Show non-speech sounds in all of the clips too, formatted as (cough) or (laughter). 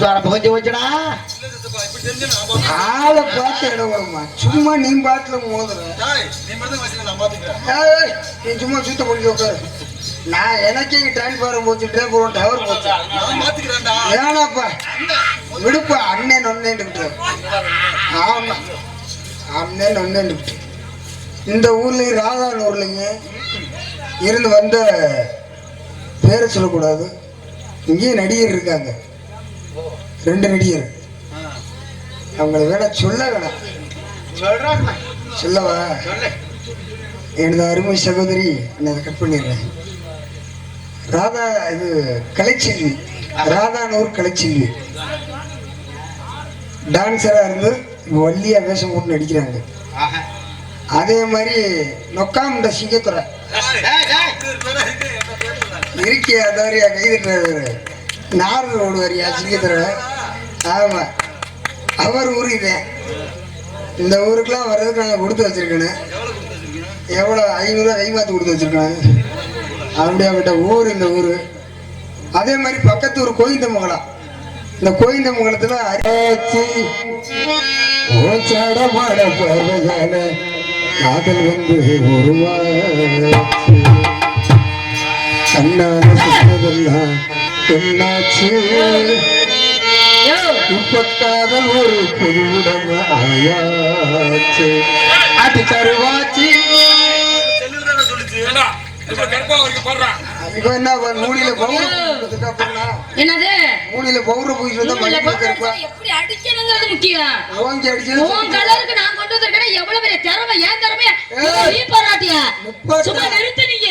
கொஞ்சம் வச்சுடா ஆளை பார்த்து இடம் வருமா சும்மா நீ பாட்டுல மோதுற. ஏய், நீ சும்மா சுத்த முடிஞ்சு உட்காரு. நான் எனக்கே இங்க டிரான்ஸ்பாரம் போச்சு டேபுரம் டவர் போச்சு. ஏனாப்பா? விடுப்பா அண்ணன் ஒன்னேன்ட்டு ஆமா அண்ணன் ஒன்னேன்ட்டு இந்த ஊர்லயும் ராதான் ஊர்லங்க இருந்து வந்த பேரை சொல்லக்கூடாது. இங்கேயும் நடிகர் இருக்காங்க. ரெண்டு நடிகர். அவங்கள வேணா சொல்ல வேணாம். சொல்லவா? எனது அருமை சகோதரி நான் அதை கட் பண்ணிடுறேன். ராதா இது கலைச்செல்வி. ராதானூர் கலைச்செல்வி. டான்ஸரா இருந்து இப்ப வள்ளியா வேஷம் போட்டு நடிக்கிறாங்க. அதே மாதிரி நொக்காமுண்ட சிங்கத்துறை. இருக்கியா தாரியா கைதுட்டுறாரு நாரது ஓடுவாரியா சிங்கத்துறை ஆமா. அவர் ஊர் இதே. இந்த ஊருக்குலாம் வர்றதுக்கு நாங்கள் கொடுத்து வச்சிருக்கேன்னு எவ்வளோ ஐநூறுரூவா கைமாத்து கொடுத்து வச்சிருக்கேன். அப்படியாப்பட்ட ஊர் இந்த ஊர். அதே மாதிரி பக்கத்து ஊர் கோயந்தமங்கலம் இந்த கோயந்தமங்கலத்தில் அரியாச்சி ஓச்சாடமாட பறவையால காதல் வந்து உருவாச்சு. கண்ணால சொன்னதெல்லாம் என்னாச்சு? இப்ப காதல் ஒரு பொதுவுடம் ஆயாச்சு. அது கருவாச்சு இப்போ என்ன மூலியில என்னது? மூலியில பவுடர் பூசிட்டு வந்தா எப்படி அடிக்கணுங்கிறது முக்கியம்? ஓங்கி அடிச்சு உன் கலருக்கு நான் கொண்டு வந்திருக்கேன் எவ்வளவு பெரிய திறமை ஏன் திறமைய? நீ பாராட்டியா. சும்மா நிறுத்து நீங்க.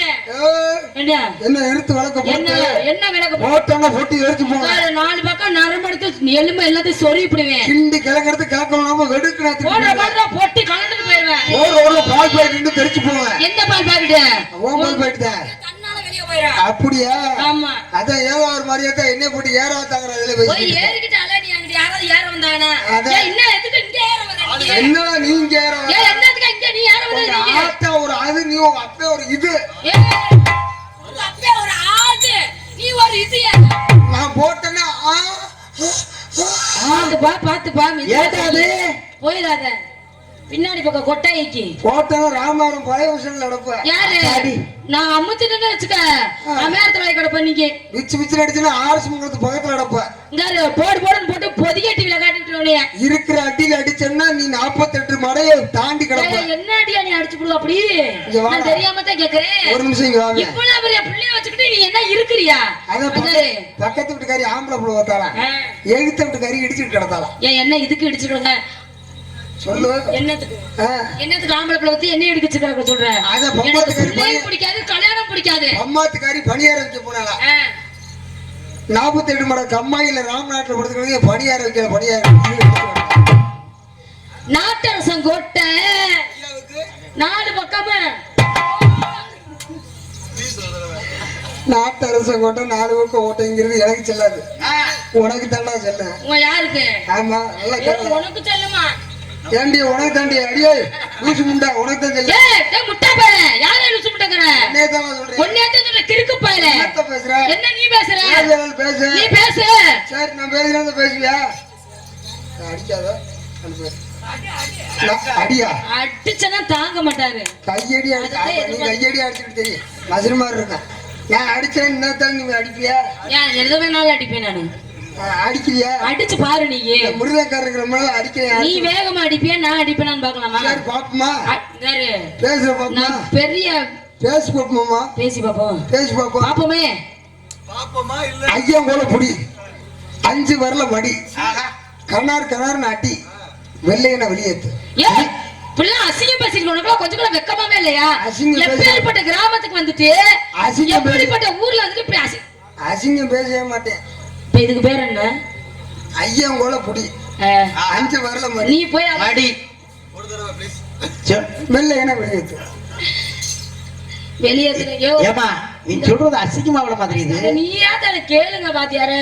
என்ன? என்ன எடுத்து வளர்க்க என்ன என்ன விளக்கு போட்டாங்க போட்டு எடுத்து போங்க. நாலு பக்கம் நரம்பு எடுத்து எலும்பு எல்லாத்தையும் சொருவிடுவேன் கிண்டி கிழக்கெடுத்து கிழக்காம வெடுக்கு போடுற நான் பாடுற பொட்டி கலந்துட்டு ஒரு ஒரு பால் பாக்கெட் நின்று தெரிச்சு எந்த பால் ஓ பாக்கெட் தான். தன்னால வெளியே போயிடும் அப்படியா? ஆமா. அதான் ஏதோ ஒரு மாதிரியே தான் என்ன போட்டு ஏற வந்தாங்க அதுல போய் ஏறிக்கிட்டு அல நீ யாராவது ஏற. ஏன் இன்னும் எதுக்கு இங்க ஏற வர நீ? என்ன நீங்க ஏற என்னத்துக்கு இங்க நீ ஏற வந்த நீ? ஆத்தா ஒரு அது நீ உங்க அப்பா ஒரு இது. உங்க அப்பா ஒரு ஆடு. நீ ஒரு இது நான் போட்டேன்னா ஆ, பாத்து பா பாத்து பா? போயிடாத. பின்னாடி பக்கம் கொட்டாய்க்கு. போட்டேன்னா ராமாவரம் பழைய விஷயம் நடப்ப. யாரு? நான் அமுத்துட்டு வச்சுக்க. அமேரத்து வாய் கடை பண்ணிக்க விச்சு விச்சு அடிச்சுன்னா ஆர்எஸ் மங்கலத்து பக்கத்துல நடப்ப. இந்தாரு போடு போடுன்னு போட்டு பொதிகை டிவில காட்டிட்டு இருக்கிற அடியில அடிச்சேன்னா நீ நாற்பத்தெட்டு மடையை தாண்டி கிடப்ப. என்ன அடியா நீ அடிச்சு போடுவ அப்படி. நான் தெரியாம தான் கேக்குறேன். ஒரு நிமிஷம் இங்க வாங்க. இப்பெல்லாம் பெரிய பிள்ளைய வச்சுக்கிட்டு நீ என்ன இருக்கிறியா? பக்கத்து வீட்டுக்காரி ஆம்பளை புள்ள பார்த்தாளா. எழுத்த வீட்டுக்காரி இடிச்சுட்டு கிடத்தாளா ஏன் என்ன இதுக்கு இடிச்சுக்கிடுங்க சொல்லு. என்னத்துக்கு? என்னத்துக்கு ஆம்பளை பிள்ளை வந்து என்ன இடிச்சுக்கிறாங்க சொல்றேன் அத பையன். பிடிக்காது கல்யாணம் பிடிக்காது. அம்மாத்துக்காரி பணியார வைக்க போனாளா ஆ. நாற்பத்தி எட்டு மட கம்மாயில ராம்நாட்டில் படுத்துக்கிறது பணியார வைக்கிற பணியார நாட்டரசம் கோட்டை. நாலு பக்கமா. நாட்டு அரசன் கொண்ட நாலு பக்கம் ஓட்டைங்கிறது எனக்கு செல்லாது. உனக்கு தாண்டா செல்ல. யாருக்கு? ஆமா நல்லா உனக்கு சொல்லுமா? ஏண்டி உனக்கு தாண்டி அடியே? லூசு முண்டா உனக்கு தான் ஏய் டேய் முட்டா பயல. யாரை இழுச்சு முட்டங்கற என்னே தான் சொல்றேன் ஒன்னேத்த சொல்ற கிறுக்கு பயல. என்னத்த பேசுற? என்ன நீ பேசுற? பேசுறது பேசு. நீ பேசு. சரி நான் பேசுறேன் பேசுவியா? நான் அடிக்காத. நான் அடியா அடிச்சனா தாங்க மாட்டாரு. கையடி அடிச்சு நீ கையடி அடிச்சுட்டு தெரியும். மசுறு மாதிரி இருக்கேன். நான் அடிச்சேன் இன்னத்தான் நீ அடிப்பியா? ஏன் எது வேணாலும் அடிப்பேன் நானு. நான் அடிக்கிறியா? அடிச்சு பாரு நீ. இருக்கிற மாதிரி அடிக்கிறேன். நீ வேகமா அடிப்பியா நான் அடிப்பேனான்னு பாக்கலாமா சரி பாப்போமா பேசுற பாப்போமா நான் பெரிய பேசு பாப்போமா பேசி பாப்போம் பேசி பாப்போம் பாப்போமே ஐயா போல புடி. அஞ்சு வரல மடி. கண்ணார் கண்ணார்னு அடி வெள்ளையனை வெளியேத்து. பிள்ளை அசிங்கம் பேசிட்டு உனக்கு கொஞ்சம் கூட வெக்கமாவே இல்லையா? அசிங்கம் எப்பேற்பட்ட கிராமத்துக்கு வந்துட்டு அசிங்கம் எப்படிப்பட்ட ஊர்ல வந்துட்டு இப்படி அசி அசிங்கம் பேசவே மாட்டேன். இப்ப இதுக்கு பேர் என்ன? ஐயா போல புடி அஞ்சு வரல நீ போய் அடி. வெள்ளையனை வெளியேத்து வெளியேத்துல யோ ஏமா நீ சொல்றது அசிங்கமா அவ்வளவு மாதிரி இது நீயா தானே கேளுங்க பாத்தியாரு.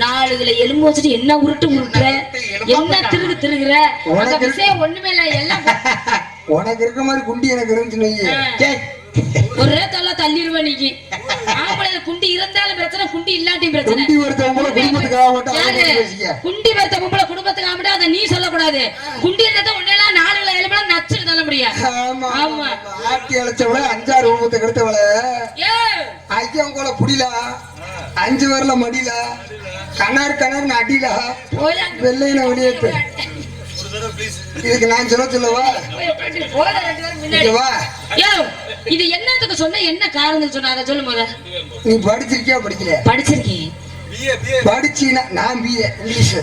நாலு கிலோ எலும்பு வச்சுட்டு என்ன உருட்டு உருட்டுற? என்ன திருகு திருகுற? உனக்கு- விஷயம் ஒண்ணுமே இல்ல எல்லாம் (laughs) உனக்கு இருக்க மாதிரி குண்டி எனக்கு டேய், ஒரே தள்ள தள்ளிடுவேன் நீங்க ஆம்பளை குண்டி இருந்தாலும் பிரச்சனை குண்டி இல்லாட்டியும் பிரச்சனை. குண்டி வருத்த பொம்பளை குடும்பத்துக்கு ஆகட்டும் அதை நீ சொல்லக்கூடாது. குண்டி இருந்தா உன்னெல்லாம் நாலுல எழுபட நச்சுன்னு சொல்ல முடியும் ஆமா. ஆட்டி அழைச்சவள அஞ்சாறு குடும்பத்தை கெடுத்தவள. ஏ! ஐயம் கூட புடில? அஞ்சு வரல மடியில கணார் கணார்னு அடியில வெள்ளையின வெளியேத்து. இதுக்கு நான் சொல்ல சொல்லவா? இது என்னத்துக்கு சொன்ன? என்ன காரணம் சொன்ன? அதை சொல்லு முத நீ படிச்சிருக்கியா படிக்கல படிச்சிருக்கேன். படிச்சீனா நான் பிஏ இங்கிலீஷ்.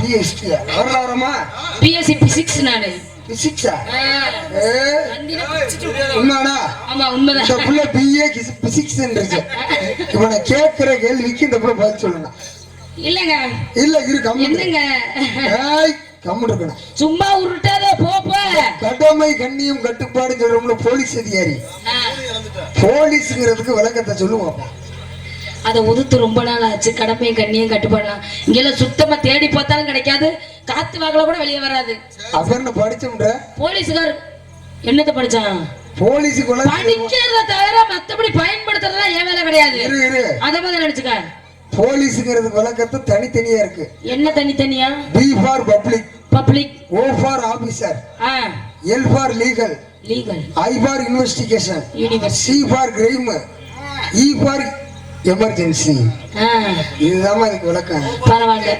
பிஏ ஹிஸ்டரியா வரலாறமா? பிஎஸ்சி பிசிக்ஸ் நானு. பிசிக்ஸா. உண்மைடா ஆமா இந்த உண்மைதான் புள்ள பிஏ பிசிக்ஸ் இவனை கேட்கிற கேள்விக்கு இந்த புள்ள பதில் சொல்லணும். இல்லங்க. இல்ல இரு கம்மு என்னங்க? ஏய் கம்மு இருக்கணும். சும்மா உருட்டாத போப்ப. கடமை கண்ணியம் கட்டுப்பாடு சொல்றோம்ல போலீஸ் அதிகாரி. போலீஸ்ங்கிறதுக்கு விளக்கத்தை சொல்லுவோம் அதை ஒதுத்து ரொம்ப நாள் ஆச்சு கடமையும் கண்ணியும் கட்டுப்படலாம். இங்கெல்லாம் சுத்தமா தேடி பார்த்தாலும் கிடைக்காது. காத்து வாக்கல கூட வெளியே வராது. அவர்னு படிச்சோம்ன்ற போலீஸுக்கார் என்னத்த படிச்சான்? போலீஸுக்கு படிக்கிறத தவிர மத்தபடி பயன்படுத்துறதுலாம் என் வேலை கிடையாது. அத மாதிரி நினைச்சுக்க. போலீஸுங்கிறதுக்கு விளக்கத்தை தனித்தனியா இருக்கு. என்ன தனித்தனியா? P for public public O for officer L for legal legal I for investigation C for crime E for emergency இதுதான் இதுக்கு விளக்கம். பரவாயில்ல.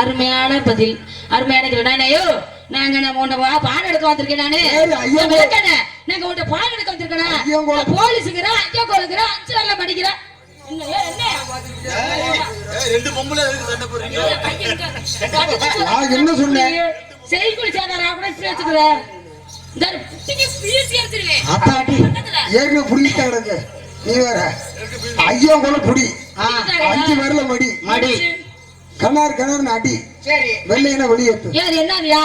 அருமையான பதில். அருமையான ஐயோ நாங்க நம்ம உன்னை பாடம் எடுக்க வந்திருக்கேன் நானு. நாங்க உன்னை பாடம் எடுக்க வந்திருக்கேனா? போலீஸுங்கிறேன் ஐயோ. கோலுங்கிறேன் அஞ்சு வரல என்ன? ரெண்டு பொம்பளை சண்டை போடுறீங்க. நான் என்ன சொன்னேன்? செய்குலி சேதாரா கூட இப்படி வச்சுக்கிறேன். ஏற்கனவே புடிக்கிட்டு கிடக்கு? நீ வேற. ஐயா கூட புடி. அஞ்சு வரல மடி. மடி. கணார் கணார்னு அடி. சரி. வெள்ளையின வெளியேத்து. என்னதுயா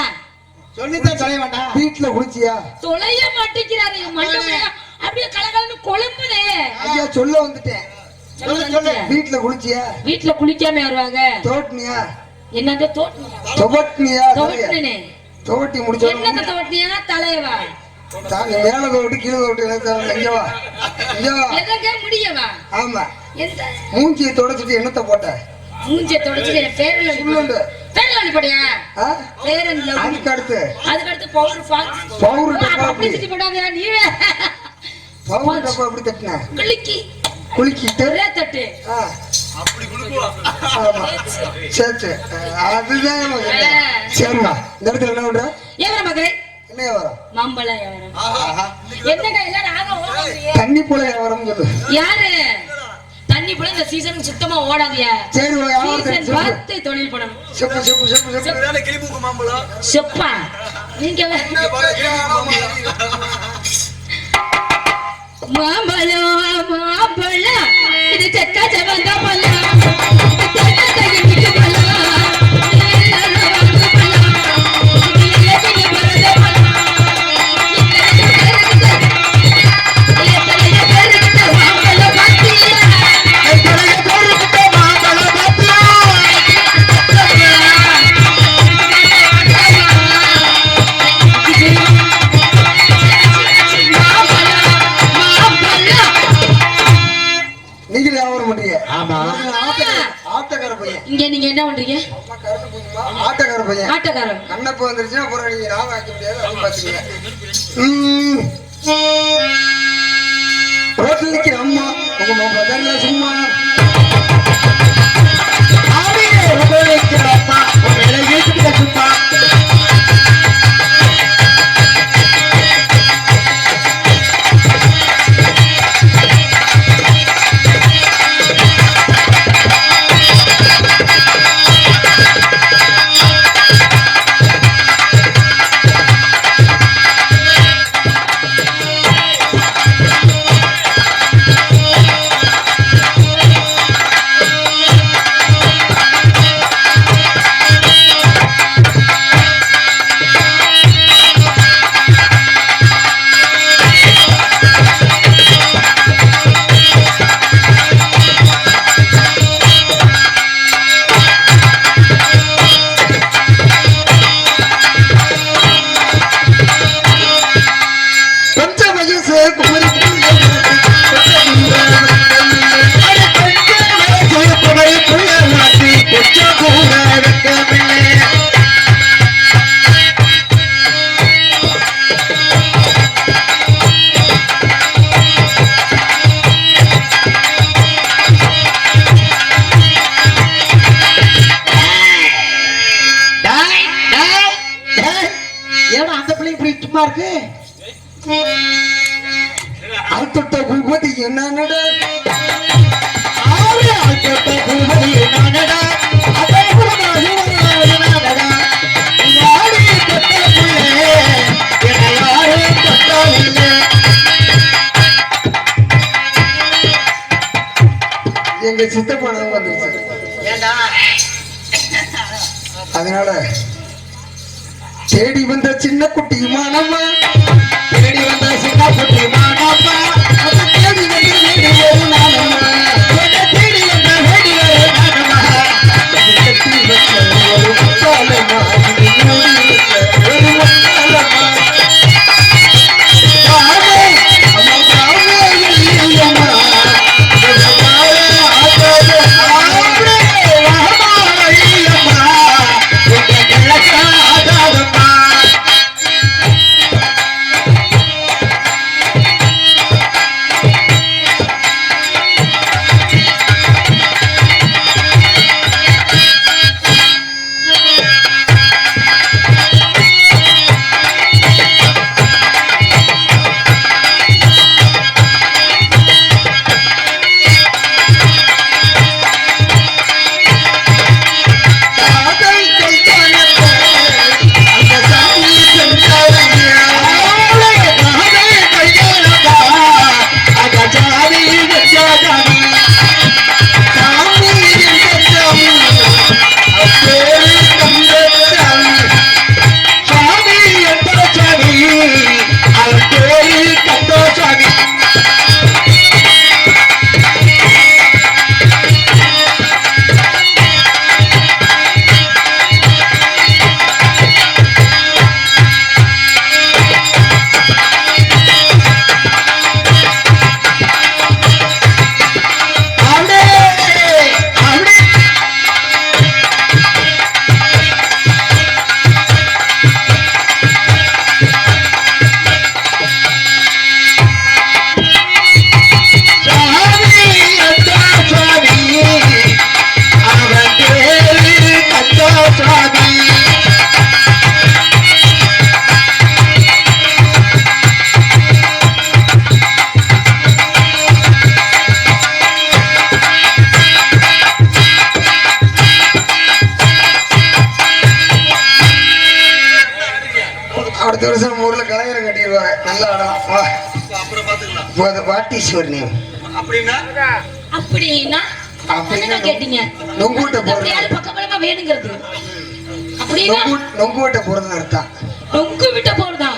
சொல்லித்தான் தொலை வேண்டாம். வீட்டுல குளிச்சியா? தொலைய மாட்டேங்கிறாரு மண்டபம் அப்படியே கலகலன்னு கொழும்புதே ஐயா சொல்ல வந்துட்டேன். வீட்டுல குளிச்சியா? வீட்டுல குளிக்காம வருவாங்க தோட்டினியா? என்னது தோட்டணியா துவட்டினியா தோட்டனே துவட்டி முடிச்ச என்னது தோட்டணியா தலையவா? தாங்க மேல தோட்டு கீழே தோட்டு எனக்கு தேவையில்ல. இங்க வா. இங்க வா. எதங்க முடியவா? ஆமா. மூஞ்சியை தொடச்சிட்டு என்னத்தை போட்ட? மூஞ்சிய தொடச்சு என் பேரல உள்ளுண்டு பேரல படியா? ஆ? பேரன்ல அதுக்கு அடுத்து. அதுக்கு அடுத்து பவுடர் ஃபாக்ஸ் பவுடர் டப்பா அப்படி பப்ளிசிட்டி போடாதயா நீ பவுடர் டப்பா அப்படி தட்டின? குளிக்கி குலுக்கிட்டு ஒரே தட்டு. சரி சரி. அதுதான். சரிம்மா. இந்த இடத்துல என்ன பண்ற? எவர மகளே என்ன வியாபாரம்? மாம்பழ எவரம் ஆஹா. என்னங்க எல்லாரும் ஆக ஓடாதீங்க தண்ணி போல சொல்லு. யாரு? தண்ணி போல இந்த சீசனுக்கு சுத்தமா ஓடாதியா சரி சீசன். பார்த்து தொழில் பண்ணணும். செப்பு செப்பு செப்பு செப்பு. ஒருவேளை கிளிமூக்கு மாம்பழம். செப்பா. நீங்க (laughs) மாம்பழம் மாம்பழம். இது செக்க செவந்த பழம். தேடி வந்த சின்ன குட்டி மானம்மா. தேடி வந்த சின்ன குட்டி மானம்மா. தேடி வந்து வீடு நொங்கு நொங்கூட்ட போறது அர்த்தம். நொங்கு விட்ட போறதா?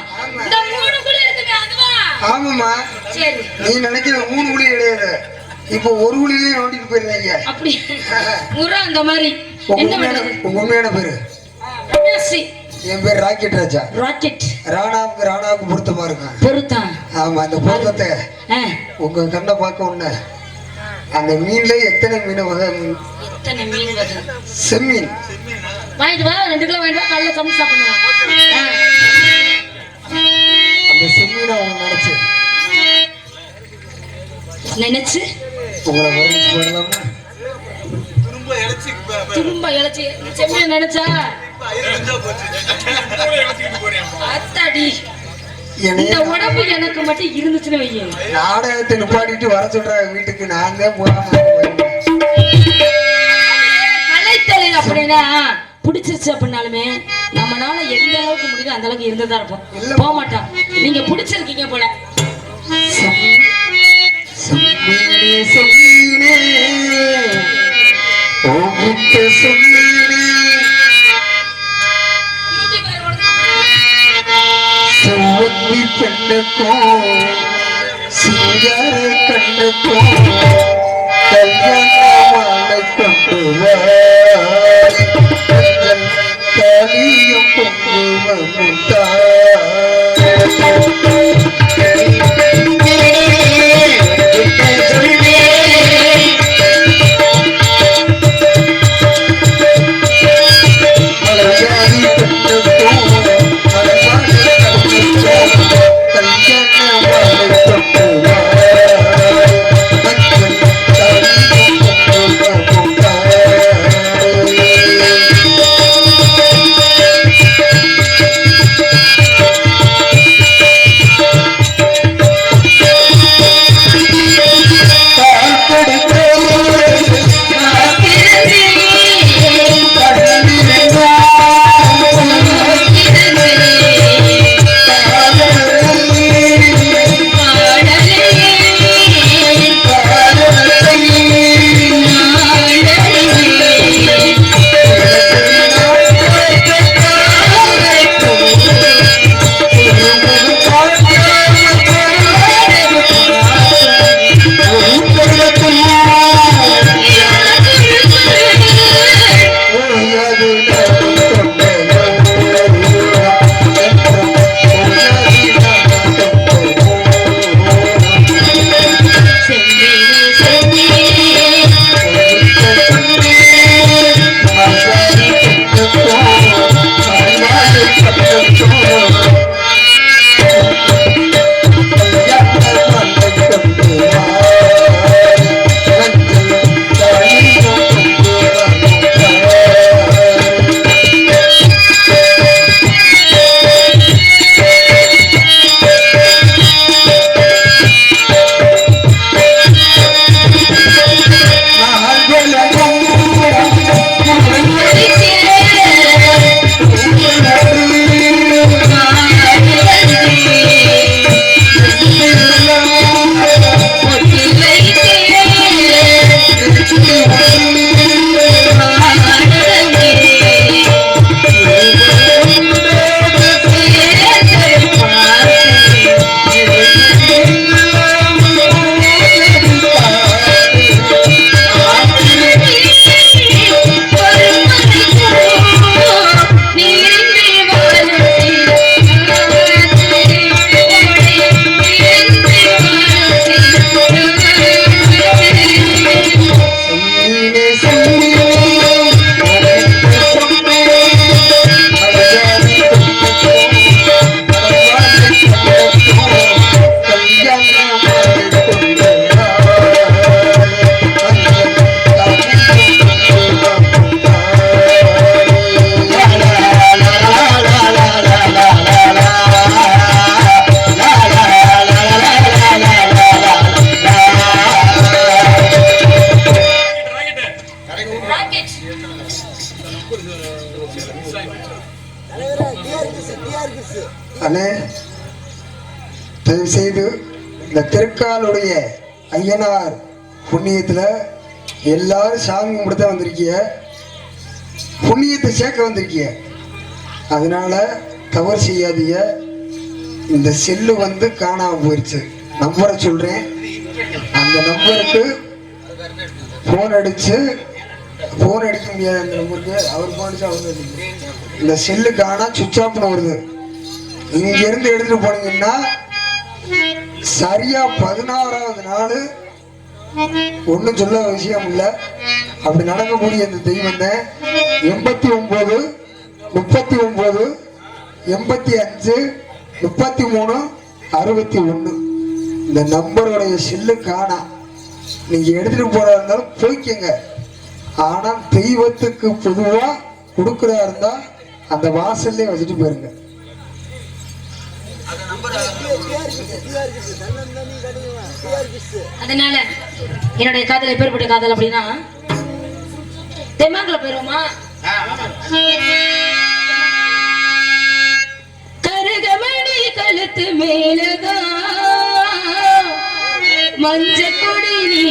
இந்த மூணு குழி இருக்குமே அதுவா? ஆமாம்மா. சரி. நீ நினைக்கிற மூணு குழி கிடையாது. இப்போ ஒரு குழியிலேயே நோண்டிட்டு போயிருந்தீங்க அப்படி. முறை அந்த மாதிரி. உண்மையான உண்மையான பேரு? என் பேர் ராக்கெட் ராஜா. ராக்கெட். ராணாவுக்கு ராணாவுக்கு பொருத்தமா இருக்கும். பொருத்தம். ஆமா அந்த பொருத்தத்தை உங்க கண்ணை பார்க்க உடனே அந்த மீன்ல எத்தனை மீன் வகை மீன் எத்தனை மீன் வருது செம்மீன். வாங்கிட்டு வா ரெண்டு கிலோ வாங்கிட்டு வா காலைல சமைச்சு சாப்பிடுங்க ஆ. அந்த செம்மீனை அவங்க நினைச்சு. நினைச்சு? உங்களை வரைச்சு போடலாமா? திரும்ப இழைச்சி. செம்மையை நினைச்சா? அத்தாடி. இந்த உடம்பு எனக்கு மட்டும் இருந்துச்சுன்னு வையே நாடகத்தை நிப்பாட்டிட்டு வர சொல்றாங்க வீட்டுக்கு. போகாம கலைத்தொழில் அப்படின்னா பிடிச்சிருச்சு அப்படின்னாலுமே நம்மனால எந்த அளவுக்கு முடியுதோ அந்த அளவுக்கு இருந்துதான் இல்ல. இருப்போம். போக மாட்டோம். நீங்க பிடிச்சிருக்கீங்க போல. செம்மீனே செம்மீனே செவ்வந்தி பெண்ணுக்கும் சிங்கார கண்ணுக்கும் கல்யாண மாலை கொண்டு வா தாலியும் குங்குமமும் தா. சாமி கும்பிட்டு தான் வந்திருக்கிய. புண்ணியத்தை சேர்க்க வந்திருக்கிய. அதனால தவறு செய்யாதீங்க. இந்த செல்லு வந்து காணாம போயிடுச்சு நம்பரை சொல்றேன். அந்த நம்பருக்கு ஃபோன் அடிச்சு ஃபோன் அடிக்க முடியாது அந்த நம்பருக்கு. அவர் ஃபோன் அடிச்சு அவர் இந்த செல்லு காணா சுவிச் ஆஃப்னு வருது. இங்க இருந்து எடுத்துட்டு போனீங்கன்னா சரியா பதினாறாவது நாள் ஒன்றும் சொல்ல விஷயம் இல்லை. அப்படி நடக்கக்கூடிய அந்த தெய்வம் தான் எண்பத்தி ஒன்பது முப்பத்தி ஒன்பது எண்பத்தி அஞ்சு முப்பத்தி மூணு அறுபத்தி ஒன்று இந்த நம்பருடைய செல்லு காணா. நீங்கள் எடுத்துகிட்டு போகிறதா இருந்தாலும் போய்க்கங்க. ஆனால் தெய்வத்துக்கு பொதுவாக கொடுக்குறதா இருந்தால் அந்த வாசல்லே வச்சுட்டு போயிருங்க. அதனால என்னுடைய காதல் எப்பேற்பட்ட காதல் அப்படின்னா தெம்மாங்கல போயிருவோமா? கருகமணி கழுத்து மேலதா மஞ்ச கொடி நீ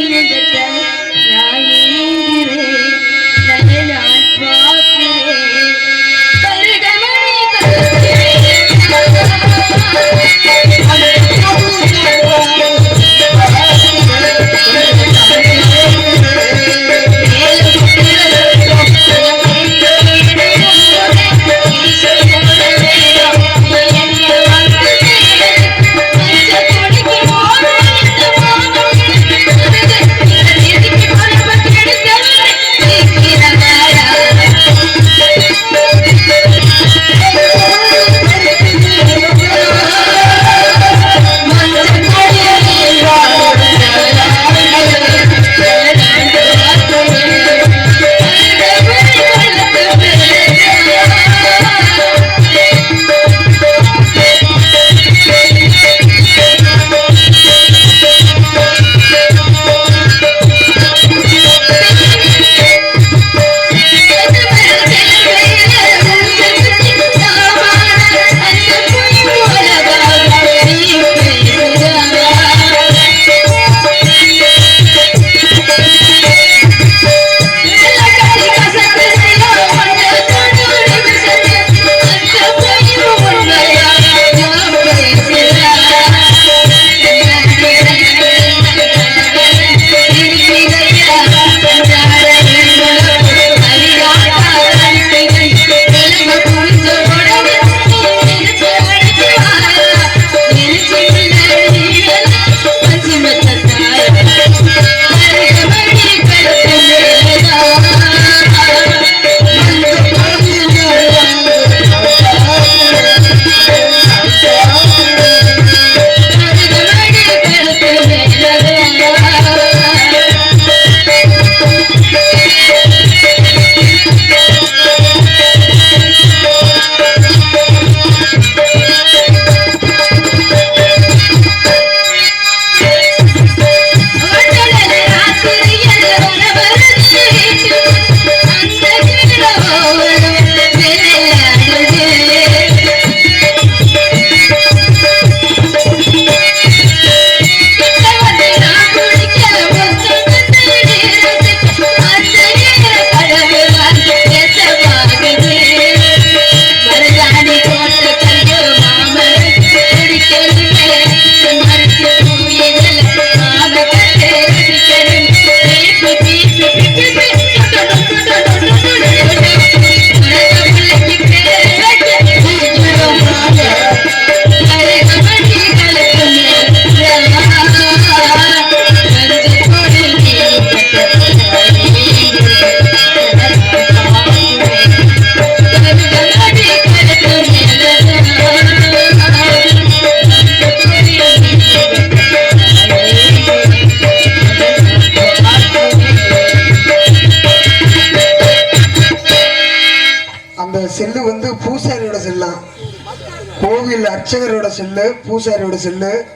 கோவில் அர்ச்சகரோட செல்லு பூசாரியோட செல்லு.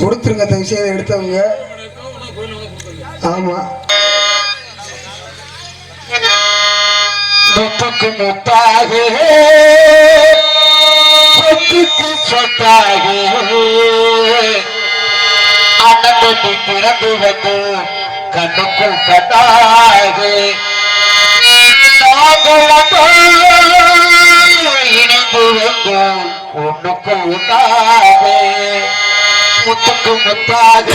கொடுத்துருங்க தயவு செய்து எடுத்தவங்க. ஆமா. முத்துக்கு முத்தாக சொத்தாக அனந்தத்தை திறந்து வந்து கண்ணுக்குள் கட்டாக. வந்து ஒண்ணுக்கு உண்டாக முத்துக்கு முத்துக்கு முத்தாக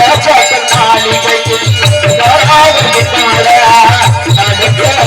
I'm can't going to be able to do